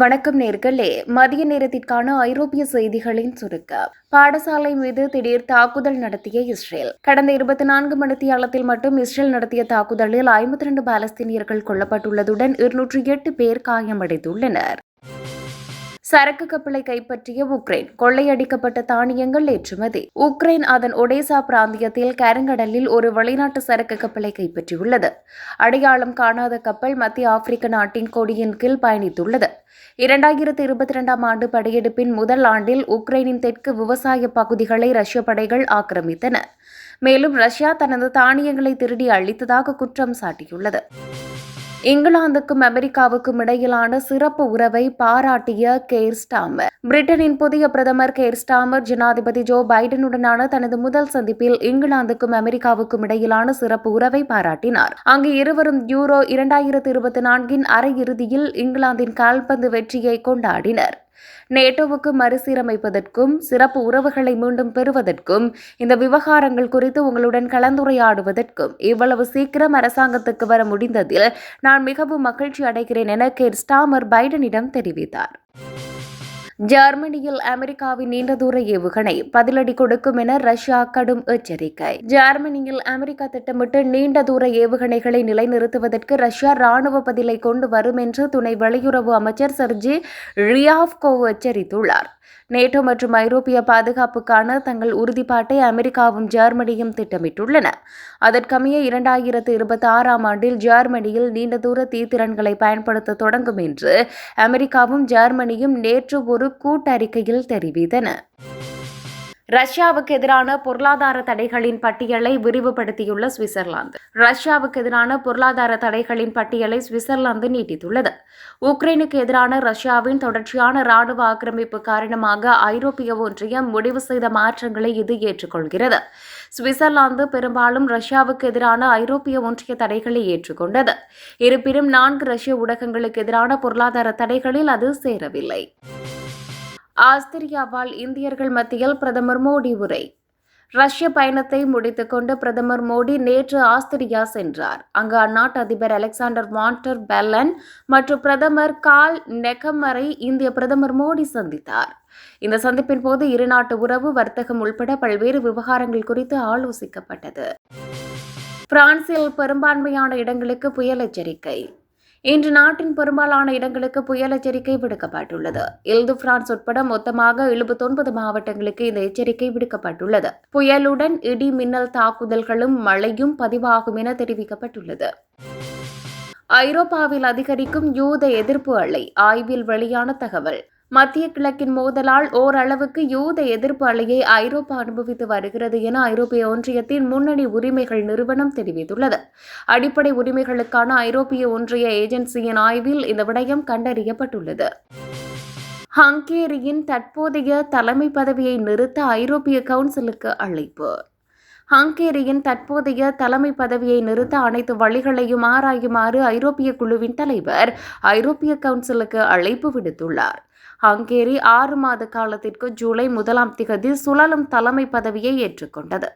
வணக்கம் நேர்களே. மதிய நேரத்திற்கான ஐரோப்பிய செய்திகளின் சுருக்கம். பாடசாலை மீது திடீர் தாக்குதல் நடத்திய இஸ்ரேல். கடந்த இருபத்தி நான்கு மணித்தியாலத்தில் மட்டும் இஸ்ரேல் நடத்திய தாக்குதலில் ஐம்பத்தி ரெண்டு பாலஸ்தீனியர்கள் கொல்லப்பட்டுள்ளதுடன் இருநூற்றி எட்டு பேர் காயமடைந்துள்ளனர். சரக்கு கப்பலை கைப்பற்றிய உக்ரைன். கொள்ளையடிக்கப்பட்ட தானியங்கள் ஏற்றுமதி. உக்ரைன் அதன் ஒடேசா பிராந்தியத்தில் கருங்கடலில் ஒரு வெளிநாட்டு சரக்கு கப்பலை கைப்பற்றியுள்ளது. அடையாளம் காணாத கப்பல் மத்திய ஆப்பிரிக்க நாட்டின் கொடியின் கீழ் பயணித்துள்ளது. இரண்டாயிரத்தி இருபத்தி இரண்டாம் ஆண்டு படையெடுப்பின் முதல் ஆண்டில் உக்ரைனின் தெற்கு விவசாய பகுதிகளை ரஷ்ய படைகள் ஆக்கிரமித்தன. மேலும் ரஷ்யா தனது தானியங்களை திருடி அழித்ததாக குற்றம் சாட்டியுள்ளது. இங்கிலாந்துக்கும் அமெரிக்காவுக்கும் இடையிலான சிறப்பு உறவை பாராட்டிய கேர் ஸ்டாமர். பிரிட்டனின் புதிய பிரதமர் கேர் ஸ்டாமர் ஜனாதிபதி ஜோ பைடனுடனான தனது முதல் சந்திப்பில் இங்கிலாந்துக்கும் அமெரிக்காவுக்கும் இடையிலான சிறப்பு உறவை பாராட்டினார். அங்கு இருவரும் யூரோ இரண்டாயிரத்து இருபத்தி நான்கின் அரையிறுதியில் இங்கிலாந்தின் கால்பந்து வெற்றியை கொண்டாடினர். நேட்டோவுக்கு மறுசீரமைப்பதற்கும் சிறப்பு உறவுகளை மீண்டும் பெறுவதற்கும் இந்த விவகாரங்கள் குறித்து உங்களுடன் கலந்துரையாடுவதற்கும் இவ்வளவு சீக்கிரம் அரசாங்கத்துக்கு வர முடிந்ததில் நான் மிகவும் மகிழ்ச்சி அடைகிறேன் என கேர் ஸ்டாமர் பைடனிடம் தெரிவித்தார். ஜெர்மனியில் அமெரிக்காவின் நீண்ட தூர ஏவுகணை பதிலடி கொடுக்கும் என ரஷ்யா கடும் எச்சரிக்கை. ஜெர்மனியில் அமெரிக்கா திட்டமிட்டு நீண்ட தூர ஏவுகணைகளை நிலைநிறுத்துவதற்கு ரஷ்யா ராணுவ பதிலை கொண்டு வரும் என்று துணை வெளியுறவு அமைச்சர் சர்ஜி ரியாவ்கோ எச்சரித்துள்ளார். நேட்டோ மற்றும் ஐரோப்பிய பாதுகாப்புக்கான தங்கள் உறுதிப்பாட்டை அமெரிக்காவும் ஜெர்மனியும் திட்டமிட்டுள்ளன. அதற்கமைய இரண்டாயிரத்து இருபத்தி ஆறாம் ஆண்டில் ஜெர்மனியில் நீண்ட தூர தீத்திரன்களை பயன்படுத்த தொடங்கும் என்று அமெரிக்காவும் ஜெர்மனியும் நேற்று ஒரு கூட்டறிக்கையில் தெரிவித்தன. ரஷ்யாவுக்கு எதிரான பொருளாதார தடைகளின் பட்டியலை விரிவுபடுத்தியுள்ள சுவிட்சர்லாந்து. ரஷ்யாவுக்கு எதிரான பொருளாதார தடைகளின் பட்டியலை சுவிட்சர்லாந்து நீட்டித்துள்ளது. உக்ரைனுக்கு எதிரான ரஷ்யாவின் தொடர்ச்சியான ராணுவ ஆக்கிரமிப்பு காரணமாக ஐரோப்பிய ஒன்றியம் முடிவு செய்த மாற்றங்களை இது ஏற்றுக்கொள்கிறது. சுவிட்சர்லாந்து பெரும்பாலும் ரஷ்யாவுக்கு எதிரான ஐரோப்பிய ஒன்றிய தடைகளை ஏற்றுக்கொண்டது. இருப்பினும் நான்கு ரஷ்ய ஊடகங்களுக்கு எதிரான பொருளாதார தடைகளில் அது சேரவில்லை. ஆஸ்திரியாவால் இந்தியர்கள் மத்தியில் பிரதமர் மோடி உரை. ரஷ்ய பயணத்தை முடித்துக்கொண்டு பிரதமர் மோடி நேற்று ஆஸ்திரியா சென்றார். அங்கு அந்நாட்டு அதிபர் அலெக்சாண்டர் வாண்டர் பெல்லன் மற்றும் பிரதமர் கால் நெகமரை இந்திய பிரதமர் மோடி சந்தித்தார். இந்த சந்திப்பின் போது இருநாட்டு உறவு வர்த்தகம் உள்பட பல்வேறு விவகாரங்கள் குறித்து ஆலோசிக்கப்பட்டது. பிரான்சில் பெரும்பான்மையான இடங்களுக்கு புயல் எச்சரிக்கை. இன்று நாட்டின் பெரும்பாலான இடங்களுக்கு புயல் எச்சரிக்கை விடுக்கப்பட்டுள்ளது. இல்து பிரான்ஸ் உட்பட மொத்தமாக எழுபத்தொன்பது மாவட்டங்களுக்கு இந்த எச்சரிக்கை விடுக்கப்பட்டுள்ளது. புயலுடன் இடி மின்னல் தாக்குதல்களும் மழையும் பதிவாகும் என தெரிவிக்கப்பட்டுள்ளது. ஐரோப்பாவில் அதிகரிக்கும் யூத எதிர்ப்பு அலை ஆய்வில் வெளியான தகவல். மத்திய கிழக்கின் மோதலால் ஓரளவுக்கு யூத எதிர்ப்பு அலையை ஐரோப்பா அனுபவித்து வருகிறது என ஐரோப்பிய ஒன்றியத்தின் முன்னணி உரிமைகள் நிறுவனம் தெரிவித்துள்ளது. அடிப்படை உரிமைகளுக்கான ஐரோப்பிய ஒன்றிய ஏஜென்சியின் ஆய்வில் இந்த விடயம் கண்டறியப்பட்டுள்ளது. ஹங்கேரியின் தற்போதைய தலைமை பதவியை நிறுத்த ஐரோப்பிய கவுன்சிலுக்கு அழைப்பு. ஹங்கேரியின் தற்போதைய தலைமை பதவியை நிறுத்த அனைத்து வழிகளையும் ஆராயுமாறு ஐரோப்பிய குழுவின் தலைவர் ஐரோப்பிய கவுன்சிலுக்கு அழைப்பு விடுத்துள்ளார். ஹங்கேரி ஆறு மாத காலத்திற்கு ஜூலை முதலாம் திகதி சுழலும் தலைமை பதவியை ஏற்றுக்கொண்டது.